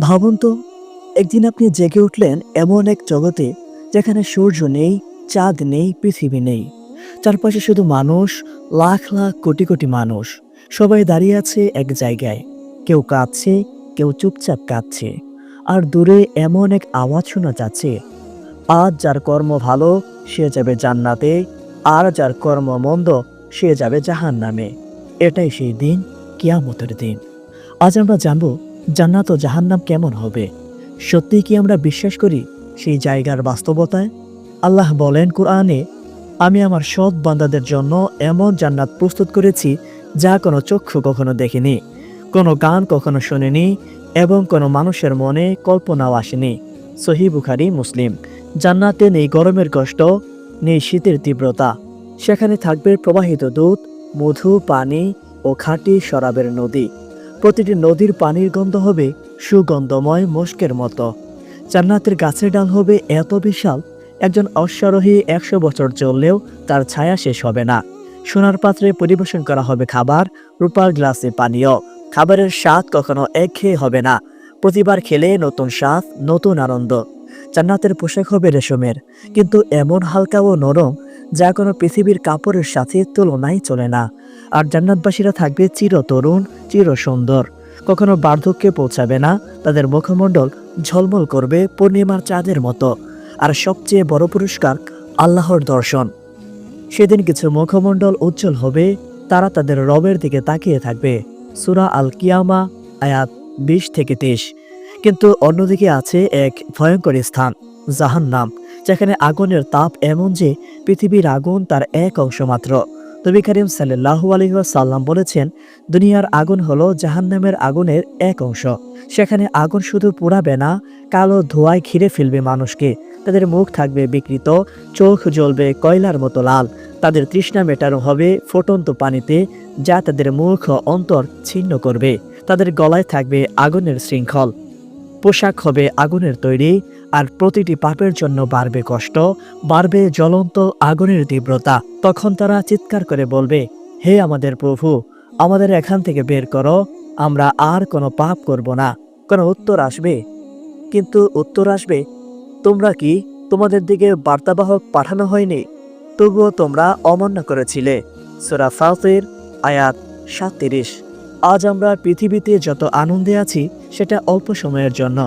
ভাবুন তো, একদিন আপনি জেগে উঠলেন এমন এক জগতে যেখানে সূর্য নেই, চাঁদ নেই, পৃথিবী নেই। চারপাশে শুধু মানুষ, লাখ লাখ কোটি কোটি মানুষ। সবাই দাঁড়িয়ে আছে এক জায়গায়। কেউ কাঁদছে, কেউ চুপচাপ কাঁদছে। আর দূরে এমন এক আওয়াজ শোনা যাচ্ছে, আজ যার কর্ম ভালো, সে যাবে জান্নাতে। আর যার কর্ম মন্দ, সে যাবে জাহান নামে এটাই সেই দিন, কিয়ামতের দিন। আজ আমরা জানব জান্নাত ও জাহান্নাম কেমন হবে? সত্যি কি আমরা বিশ্বাস করি সেই জায়গার বাস্তবতায়? আল্লাহ বলেন কোরআনে, আমি আমার সৎ বান্দাদের জন্য এমন জান্নাত প্রস্তুত করেছি যা কোনো চক্ষু কখনো দেখেনি, কোনো গান কখনো শোনেনি এবং কোনো মানুষের মনে কল্পনাও আসেনি। সহি বুখারি, মুসলিম। জান্নাতে নেই গরমের কষ্ট, নেই শীতের তীব্রতা। সেখানে থাকবে প্রবাহিত দুধ, মধু, পানি ও খাঁটি শরাবের নদী। প্রতিটি নদীর পানির গন্ধ হবে সুগন্ধময় মস্কের মতো। জান্নাতের গাছের ডাল হবে এত বিশাল, একজন অশ্বারোহী একশো বছর চললেও তার ছায়া শেষ হবে না। সোনার পাত্রে পরিবেশন করা হবে খাবার, রূপার গ্লাসে পানীয়। খাবারের স্বাদ কখনো একঘেয়ে হবে না। প্রতিবার খেলে নতুন স্বাদ, নতুন আনন্দ। জান্নাতের পোশাক হবে রেশমের, কিন্তু এমন হালকা ও নরম যা কোনো পৃথিবীর কাপড়ের সাথে তুলনায় চলে না। আর জান্নাতবাসীরা থাকবে চির তরুণ চির সুন্দর কখনো বার্ধক্যে পৌঁছাবে না, তাদের মুখমণ্ডল ঝলমল করবে পূর্ণিমার চাঁদের মতো। আর সবচেয়ে বড় পুরস্কার আল্লাহর দর্শন। সেদিন কিছু মুখমণ্ডল উজ্জ্বল হবে, তারা তাদের রবের দিকে তাকিয়ে থাকবে। সুরা আল কিয়ামা আয়াত বিশ থেকে তেইশ। কিন্তু অন্যদিকে আছে এক ভয়ঙ্কর স্থান, জাহান্নাম। যেখানে আগুনের তাপ এমন যে পৃথিবীর আগুন তার এক অংশ মাত্র। নবী করিম সাল্লাহু সাল্লাম বলেছেন, দুনিয়ার আগুন হলো জাহান্নামের আগুনের এক অংশ। সেখানে আগুন শুধু পোড়াবে না, কালো ধোঁয়ায় ঘিরে ফেলবে মানুষকে। তাদের মুখ থাকবে বিকৃত, চোখ জ্বলবে কয়লার মতো লাল। তাদের তৃষ্ণা মেটানো হবে ফোটন্ত পানিতে, যা তাদের মুখ অন্তর ছিন্ন করবে। তাদের গলায় থাকবে আগুনের শৃঙ্খল। পোশাক হবে আগুনের তৈরি আর প্রতিটি পাপের জন্য বাড়বে কষ্ট, বাড়বে জ্বলন্ত আগুনের তীব্রতা। তখন তারা চিৎকার করে বলবে, হে আমাদের প্রভু, আমাদের এখান থেকে বের করো, আমরা আর কোনো পাপ করব না। কোনো উত্তর আসবে? কিন্তু উত্তর আসবে? তোমরা কি তোমাদের দিকে বার্তাবাহক পাঠানো হয়নি? তবুও তোমরা অমান্য করেছিলে। সোরা ফাতির আয়াত সাতত্রিশ। আজ আমরা পৃথিবীতে যত আনন্দে আছি, সেটা অল্প সময়ের জন্য।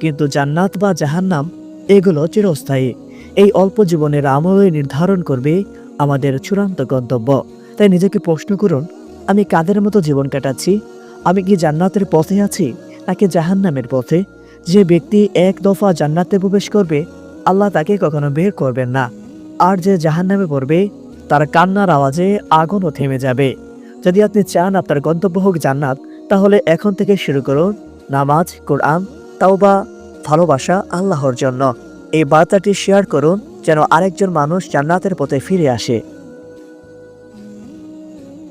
কিন্তু জান্নাত বা জাহান্নাম এগুলো চিরস্থায়ী। এই অল্প জীবনের আমলই নির্ধারণ করবে আমাদের চূড়ান্ত গন্তব্য। তাই নিজেকে প্রশ্ন করুন, আমি কাদের মতো জীবন কাটাচ্ছি? আমি কি জান্নাতের পথে আছি, নাকি জাহান্নামের পথে? যে ব্যক্তি এক দফা জান্নাতে প্রবেশ করবে, আল্লাহ তাকে কখনো বের করবেন না। আর যে জাহান্নামে পড়বে, তার কান্নার আওয়াজে আগুনও থেমে যাবে। যদি আপনি চান আপনার গন্তব্য হোক জান্নাত, তাহলে এখন থেকে শুরু করুন নামাজ, কোরআন তাওবা, ভালোবাসা আল্লাহর জন্য। এই বার্তাটি শেয়ার করুন যেন আরেকজন মানুষ জান্নাতের পথে ফিরে আসে।